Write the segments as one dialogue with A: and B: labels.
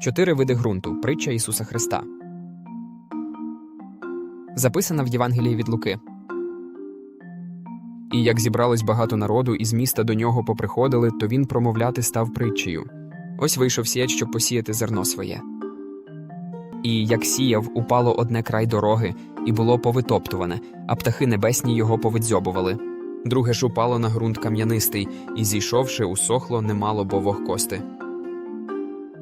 A: Чотири види ґрунту. Притча Ісуса Христа. Записана в Євангелії від Луки. І як зібралось багато народу, і з міста до нього поприходили, то він промовляти став притчею. Ось вийшов сіяч, щоб посіяти зерно своє. І як сіяв, упало одне край дороги, і було повитоптуване, а птахи небесні його повидзьобували. Друге ж упало на ґрунт кам'янистий, і зійшовши, усохло немало бо вогкости.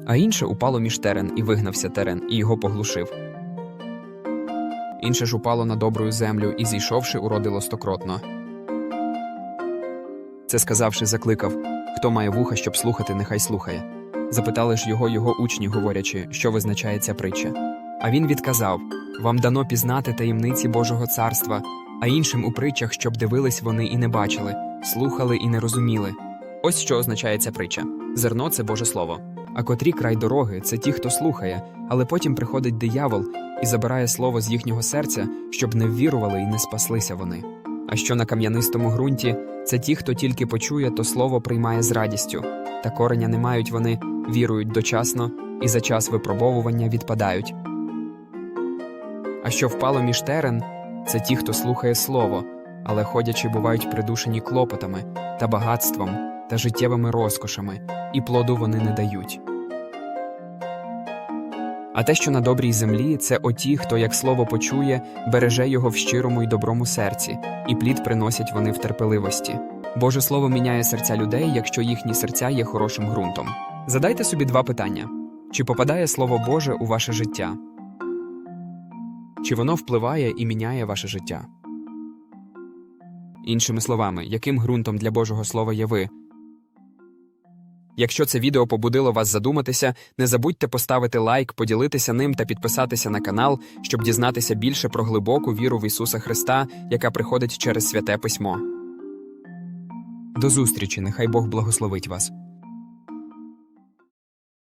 A: А інше упало між терен, і вигнався терен, і його поглушив. Інше ж упало на добрую землю, і зійшовши, уродило стокротно. Це сказавши, закликав Хто має вуха, щоб слухати, нехай слухає. Запитали ж його його учні, говорячи, що визначає ця притча. А він відказав Вам дано пізнати таємниці Божого царства, а іншим у притчах, щоб дивились вони і не бачили, слухали і не розуміли. Ось що означає ця притча: зерно це Боже Слово. А котрі край дороги це ті, хто слухає, але потім приходить диявол і забирає слово з їхнього серця, щоб не ввірували і не спаслися вони. А що на кам'янистому ґрунті, це ті, хто тільки почує, то слово приймає з радістю, та кореня не мають вони, вірують дочасно і за час випробовування відпадають. А що впало між терен, це ті, хто слухає слово, але ходячи, бувають придушені клопотами та багатством та життєвими розкошами, і плоду вони не дають. А те, що на добрій землі, це оті, хто, як слово почує, береже його в щирому й доброму серці, і плід приносять вони в терпеливості. Боже слово міняє серця людей, якщо їхні серця є хорошим ґрунтом. Задайте собі два питання: чи попадає Слово Боже у ваше життя? Чи воно впливає і міняє ваше життя? Іншими словами, яким ґрунтом для Божого Слова є ви? Якщо це відео побудило вас задуматися, не забудьте поставити лайк, поділитися ним та підписатися на канал, щоб дізнатися більше про глибоку віру в Ісуса Христа, яка приходить через святе письмо. До зустрічі, нехай Бог благословить вас.